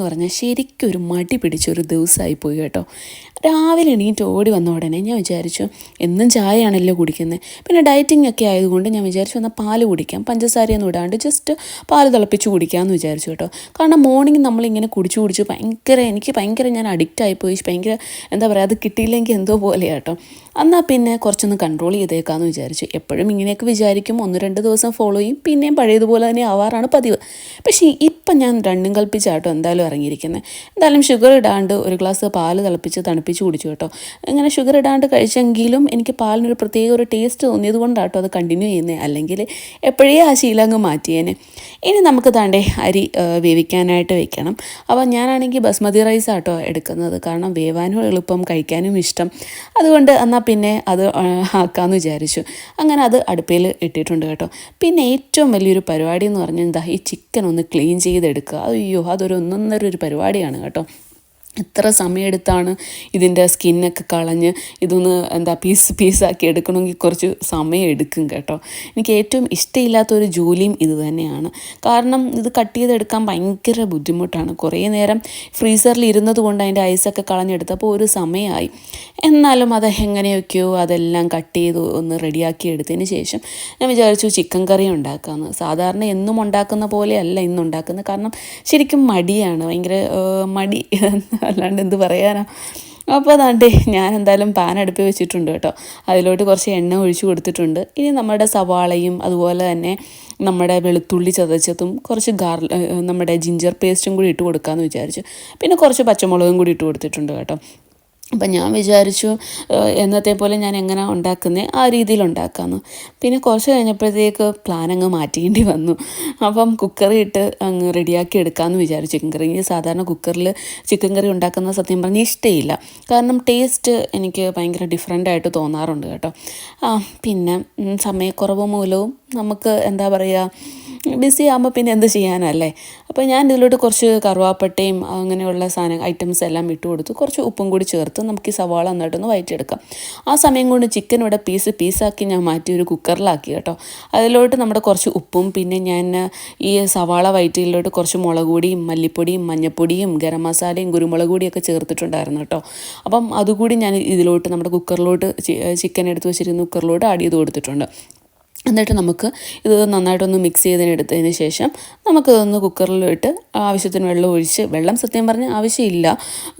പറഞ്ഞാൽ ശരിക്കും ഒരു മടി പിടിച്ചൊരു ദിവസമായി പോയി കേട്ടോ. രാവിലെ എണീറ്റ് ഓടി വന്ന ഉടനെ ഞാൻ വിചാരിച്ചു എന്നും ചായയാണല്ലോ കുടിക്കുന്നത് പിന്നെ ഡയറ്റിംഗ് ഒക്കെ ആയതുകൊണ്ട് ഞാൻ വിചാരിച്ചു എന്നാൽ പാൽ കുടിക്കാം പഞ്ചസാരയൊന്നും ഇടാണ്ട് ജസ്റ്റ് പാൽ തിളപ്പിച്ച് കുടിക്കാമെന്ന് വിചാരിച്ചു കേട്ടോ. കാരണം മോർണിംഗ് നമ്മളിങ്ങനെ കുടിച്ചു കുടിച്ച് ഭയങ്കര എനിക്ക് ഭയങ്കര ഞാൻ അഡിക്റ്റ് ആയിപ്പോയി ഭയങ്കര എന്താ പറയുക അത് കിട്ടിയില്ലെങ്കിൽ എന്തോ പോലെയാണ് കേട്ടോ. എന്നാൽ പിന്നെ കുറച്ചൊന്ന് കൺട്രോൾ ചെയ്തേക്കാമെന്ന് വിചാരിച്ചു. എപ്പോഴും ഇങ്ങനെയൊക്കെ വിചാരിക്കും ഒന്ന് രണ്ട് ദിവസം ഫോളോ ചെയ്യും പിന്നെയും പഴയതുപോലെ തന്നെ ആവാറാണ് പതിവ്. പക്ഷേ ഇപ്പം ഞാൻ രണ്ടും കൽപ്പിച്ചാട്ടോ എന്തായാലും ഇറങ്ങിയിരിക്കുന്നത് എന്തായാലും ഷുഗർ ഇടാണ്ട് ഒരു ഗ്ലാസ് പാൽ തിളപ്പിച്ച് തണുപ്പിച്ച് കുടിച്ചു കേട്ടോ. അങ്ങനെ ഷുഗർ ഇടാണ്ട് കഴിച്ചെങ്കിലും എനിക്ക് പാലിനൊരു പ്രത്യേക ഒരു ടേസ്റ്റ് തോന്നിയത് കൊണ്ടാട്ടോ അത് കണ്ടിന്യൂ ചെയ്യുന്നത് അല്ലെങ്കിൽ എപ്പോഴേ ആ ശീലങ്ങ് മാറ്റിയേനെ. ഇനി നമുക്ക് താണ്ടേ അരി വേവിക്കാനായിട്ട് വെക്കണം. അപ്പോൾ ഞാനാണെങ്കിൽ ബസ്മതി റൈസ് ആട്ടോ എടുക്കുന്നത്. കാരണം വേവാനും എളുപ്പം കഴിക്കാനും ഇഷ്ടം. അതുകൊണ്ട് എന്നാൽ പിന്നെ അത് ആക്കാമെന്ന് വിചാരിച്ചു. അങ്ങനെ അത് അടുപ്പയിൽ ഇട്ടിട്ടുണ്ട് കേട്ടോ. പിന്നെ ഏറ്റവും വലിയൊരു പരിപാടി എന്ന് പറഞ്ഞാൽ എന്താ ഈ ചിക്കൻ ഒന്ന് ക്ലീൻ ചെയ്തെടുക്കുക. അയ്യോ അതൊരു ഒന്നൊന്നര ഒരു പരിപാടിയാണ് കേട്ടോ. എത്ര സമയമെടുത്താണ് ഇതിന്റെ സ്കിന്നൊക്കെ കളഞ്ഞ് ഇതൊന്ന് എന്താ പീസ് പീസാക്കി എടുക്കണമെങ്കിൽ കുറച്ച് സമയം എടുക്കും കേട്ടോ. എനിക്ക് ഏറ്റവും ഇഷ്ടമില്ലാത്ത ഒരു ജോലിയും ഇത് തന്നെയാണ്. കാരണം ഇത് കട്ട് ചെയ്തെടുക്കാൻ ഭയങ്കര ബുദ്ധിമുട്ടാണ്. കുറേ നേരം ഫ്രീസറിൽ ഇരുന്നത് കൊണ്ട് അതിന്റെ ഐസൊക്കെ കളഞ്ഞെടുത്തപ്പോൾ ഒരു സമയമായി. എന്നാലും അത് എങ്ങനെയൊക്കെയോ അതെല്ലാം കട്ട് ചെയ്ത് ഒന്ന് റെഡിയാക്കി എടുത്തതിന് ശേഷം ഞാൻ വിചാരിച്ചു ചിക്കൻ കറി ഉണ്ടാക്കാമെന്ന്. സാധാരണ എന്നും ഉണ്ടാക്കുന്ന പോലെയല്ല ഇന്ന് ഉണ്ടാക്കുന്നത് കാരണം ശരിക്കും മടിയാണ്. ഭയങ്കര മടി അല്ലാണ്ട് എന്ത് പറയാനാ. അപ്പോൾ അതാണ്ട് ഞാൻ എന്തായാലും പാൻ അടുപ്പ് വെച്ചിട്ടുണ്ട് കേട്ടോ. അതിലോട്ട് കുറച്ച് എണ്ണ ഒഴിച്ച് കൊടുത്തിട്ടുണ്ട്. ഇനി നമ്മുടെ സവാളയും അതുപോലെ തന്നെ നമ്മുടെ വെളുത്തുള്ളി ചതച്ചതും കുറച്ച് ഗാർ നമ്മുടെ ജിഞ്ചർ പേസ്റ്റും കൂടി ഇട്ട് കൊടുക്കാമെന്ന് വിചാരിച്ചു. പിന്നെ കുറച്ച് പച്ചമുളകും കൂടി ഇട്ട് കൊടുത്തിട്ടുണ്ട് കേട്ടോ. അപ്പം ഞാൻ വിചാരിച്ചു എന്നത്തെ പോലെ ഞാൻ എങ്ങനെ ഉണ്ടാക്കുന്നത് ആ രീതിയിൽ ഉണ്ടാക്കാമെന്ന് പിന്നെ കുറച്ച് കഴിഞ്ഞപ്പോഴത്തേക്ക് പ്ലാൻ അങ്ങ് മാറ്റേണ്ടി വന്നു. അപ്പം കുക്കറി ഇട്ട് അങ്ങ് റെഡിയാക്കി എടുക്കാമെന്ന് വിചാരിച്ചു. ചിക്കൻ കറി എനിക്ക് സാധാരണ കുക്കറിൽ ചിക്കൻ കറി ഉണ്ടാക്കുന്ന സത്യം പറഞ്ഞാൽ ഇഷ്ടമില്ല കാരണം ടേസ്റ്റ് എനിക്ക് ഭയങ്കര ഡിഫറെന്റ് ആയിട്ട് തോന്നാറുണ്ട് കേട്ടോ. പിന്നെ സമയക്കുറവ് മൂലവും നമുക്ക് എന്താ പറയുക ബിസി ആകുമ്പോൾ പിന്നെ എന്ത് ചെയ്യാനല്ലേ? അപ്പോൾ ഞാൻ ഇതിലോട്ട് കുറച്ച് കറുവാപ്പട്ടയും അങ്ങനെയുള്ള സാധനം ഐറ്റംസ് എല്ലാം ഇട്ട് കൊടുത്ത്. കുറച്ച് ഉപ്പും കൂടി ചേർത്ത് നമുക്ക് ഈ സവാള നന്നായിട്ടൊന്ന് വയറ്റിയെടുക്കാം. ആ സമയം കൊണ്ട് ചിക്കൻ ഇവിടെ പീസ് പീസാക്കി ഞാൻ മാറ്റി ഒരു കുക്കറിലാക്കി കേട്ടോ. അതിലോട്ട് നമ്മുടെ കുറച്ച് ഉപ്പും പിന്നെ ഞാൻ ഈ സവാള വയറ്റിയിലോട്ട് കുറച്ച് മുളക് പൊടിയും മല്ലിപ്പൊടിയും മഞ്ഞൾപ്പൊടിയും ഗരം മസാലയും കുരുമുളക് പൊടിയൊക്കെ ചേർത്തിട്ടുണ്ടായിരുന്നു കേട്ടോ. അപ്പം അതുകൂടി ഞാൻ ഇതിലോട്ട് നമ്മുടെ കുക്കറിലോട്ട് ചിക്കൻ എടുത്ത് വെച്ചിരുന്ന കുക്കറിലോട്ട് ആഡ് ചെയ്ത് കൊടുത്തിട്ടുണ്ട്. എന്നിട്ട് നമുക്ക് ഇത് നന്നായിട്ടൊന്ന് മിക്സ് ചെയ്തതിനെടുത്തതിന് ശേഷം നമുക്കിതൊന്ന് കുക്കറിലിട്ട് ആവശ്യത്തിന് വെള്ളം ഒഴിച്ച് വെള്ളം സത്യം പറഞ്ഞാൽ ആവശ്യമില്ല.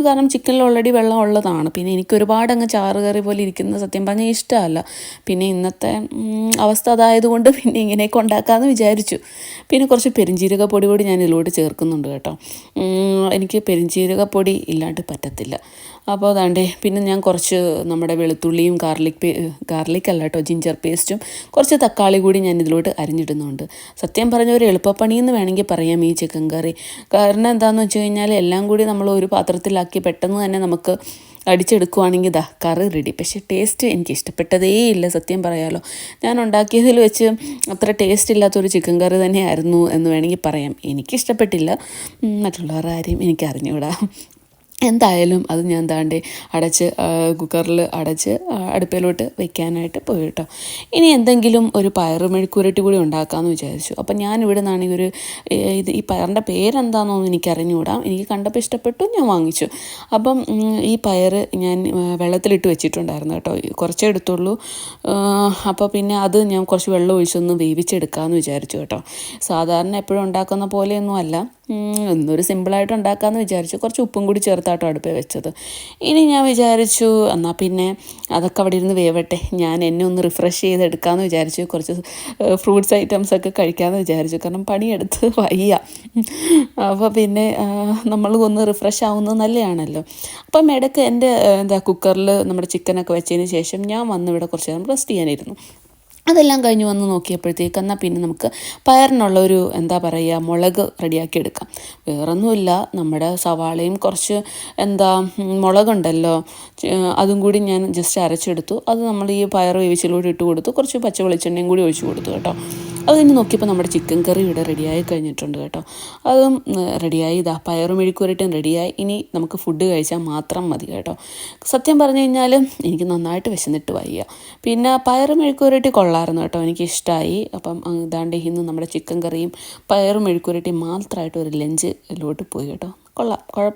കാരണം ചിക്കനിൽ ഓൾറെഡി വെള്ളം ഉള്ളതാണ്. പിന്നെ എനിക്ക് ഒരുപാട് അങ്ങ് ചാറ് കറി പോലെ ഇരിക്കുന്നത് സത്യം പറഞ്ഞാൽ ഇഷ്ടമല്ല. പിന്നെ ഇന്നത്തെ അവസ്ഥ അതായതുകൊണ്ട് പിന്നെ ഇങ്ങനെയൊക്കെ ഉണ്ടാക്കാമെന്ന് വിചാരിച്ചു. പിന്നെ കുറച്ച് പെരിഞ്ചീരക പൊടി കൂടി ഞാൻ ഇതിലോട്ട് ചേർക്കുന്നുണ്ട് കേട്ടോ. എനിക്ക് പെരിഞ്ചീരക പൊടി ഇല്ലാണ്ട് പറ്റത്തില്ല. അപ്പോൾ അതാണ്ടേ പിന്നെ ഞാൻ കുറച്ച് നമ്മുടെ വെളുത്തുള്ളിയും ഗാർലിക് ഗാർലിക് അല്ല കേട്ടോ ജിഞ്ചർ പേസ്റ്റും കുറച്ച് തക്കാളി കൂടി ഞാൻ ഇതിലോട്ട് അരിഞ്ഞിടുന്നുണ്ട്. സത്യം പറഞ്ഞ ഒരു എളുപ്പപ്പണി എന്ന് വേണമെങ്കിൽ പറയാം ഈ ചിക്കൻ കറി കാരണം എന്താണെന്ന് വെച്ച് കഴിഞ്ഞാൽ എല്ലാം കൂടി നമ്മൾ ഒരു പാത്രത്തിലാക്കി പെട്ടെന്ന് തന്നെ നമുക്ക് അടിച്ചെടുക്കുവാണെങ്കിൽ ദാ കറി റെഡി പക്ഷേ ടേസ്റ്റ് എനിക്ക് ഇഷ്ടപ്പെട്ടതേ ഇല്ല സത്യം പറയാലോ. ഞാൻ ഉണ്ടാക്കിയതിൽ വെച്ച് അത്ര ടേസ്റ്റ് ഇല്ലാത്തൊരു ചിക്കൻ കറി തന്നെയായിരുന്നു എന്ന് വേണമെങ്കിൽ പറയാം. എനിക്കിഷ്ടപ്പെട്ടില്ല മറ്റുള്ളവരുടെ കാര്യം എനിക്ക് അറിഞ്ഞുകൂടാ. എന്തായാലും അത് ഞാൻ താണ്ടേ അടച്ച് കുക്കറിൽ അടച്ച് അടുപ്പിലോട്ട് വെക്കാനായിട്ട് പോയി കേട്ടോ ഇനി എന്തെങ്കിലും ഒരു പയറ് മെഴുക്കുരട്ടി കൂടി ഉണ്ടാക്കാമെന്ന് വിചാരിച്ചു. അപ്പം ഞാൻ ഇവിടെ നിന്നാണെങ്കിൽ ഒരു ഇത് ഈ പയറിന്റെ പേരെന്താണെന്നൊന്നും എനിക്ക് അറിഞ്ഞുകൂടാം എനിക്ക് കണ്ടപ്പോൾ ഇഷ്ടപ്പെട്ടു ഞാൻ വാങ്ങിച്ചു. അപ്പം ഈ പയറ് ഞാൻ വെള്ളത്തിലിട്ട് വെച്ചിട്ടുണ്ടായിരുന്നു കേട്ടോ. കുറച്ചേ എടുത്തുള്ളൂ. അപ്പോൾ പിന്നെ അത് ഞാൻ കുറച്ച് വെള്ളം ഒഴിച്ചൊന്ന് വേവിച്ചെടുക്കാമെന്ന് വിചാരിച്ചു കേട്ടോ. സാധാരണ എപ്പോഴും ഉണ്ടാക്കുന്ന പോലെയൊന്നും അല്ല. എന്നൊരു സിമ്പിളായിട്ട് ഉണ്ടാക്കാമെന്ന് വിചാരിച്ചു. കുറച്ച് ഉപ്പും കൂടി ചേർത്താട്ടോ അടുപ്പേ വെച്ചത്. ഇനി ഞാൻ വിചാരിച്ചു എന്നാൽ പിന്നെ അതൊക്കെ അവിടെ ഇരുന്ന് വേവട്ടെ. ഞാൻ എന്നെ ഒന്ന് റിഫ്രഷ് ചെയ്തെടുക്കാമെന്ന് വിചാരിച്ചു. കുറച്ച് ഫ്രൂട്ട്സ് ഐറ്റംസ് ഒക്കെ കഴിക്കാമെന്ന് വിചാരിച്ചു. കാരണം പണിയെടുത്ത് വയ്യ. അപ്പോൾ പിന്നെ നമ്മൾ ഒന്ന് റിഫ്രഷ് ആവുന്നത് നല്ലതാണല്ലോ അപ്പം ഇടയ്ക്ക് എന്റെ എന്താ കുക്കറിൽ നമ്മുടെ ചിക്കനൊക്കെ വെച്ചതിന് ശേഷം ഞാൻ വന്ന് ഇവിടെ കുറച്ച് നേരം റെസ്റ്റ് ചെയ്യാനിരുന്നു. അതെല്ലാം കഴിഞ്ഞ് വന്ന് നോക്കിയപ്പോഴത്തേക്ക് എന്നാൽ പിന്നെ നമുക്ക് പയറിനുള്ള ഒരു എന്താ പറയുക മുളക് റെഡിയാക്കി എടുക്കാം വേറൊന്നുമില്ല. നമ്മുടെ സവാളയും കുറച്ച് എന്താ മുളകുണ്ടല്ലോ. അതും കൂടി ഞാൻ ജസ്റ്റ് അരച്ചെടുത്തു. അത് നമ്മൾ ഈ പയർ വേവിച്ചിലൂടെ ഇട്ട് കൊടുത്തു. കുറച്ച് പച്ച വെളിച്ചെണ്ണയും കൂടി ഒഴിച്ചു കൊടുത്തു കേട്ടോ. അത് കഴിഞ്ഞ് നോക്കിയപ്പോൾ നമ്മുടെ ചിക്കൻ കറി ഇവിടെ റെഡിയായി കഴിഞ്ഞിട്ടുണ്ട് കേട്ടോ. അതും റെഡിയായി ഇതാ പയറും മെഴുക്കുരട്ടും റെഡിയായി ഇനി നമുക്ക് ഫുഡ് കഴിച്ചാൽ മാത്രം മതി കേട്ടോ. സത്യം പറഞ്ഞു കഴിഞ്ഞാൽ എനിക്ക് നന്നായിട്ട് വിശന്നിട്ട് വയ്യ. പിന്നെ പയറും മെഴുക്കുരട്ടി കൊള്ളായിരുന്നു കേട്ടോ. എനിക്ക് ഇഷ്ടമായി അപ്പം ഇതാണ്ട് ഇന്ന് നമ്മുടെ ചിക്കൻ കറിയും പയറും മെഴുക്കുരട്ടിയും മാത്രമായിട്ട് ഒരു ലഞ്ച് ലഞ്ചിലോട്ട് പോയി കേട്ടോ. കൊള്ളാം. കുഴപ്പമില്ല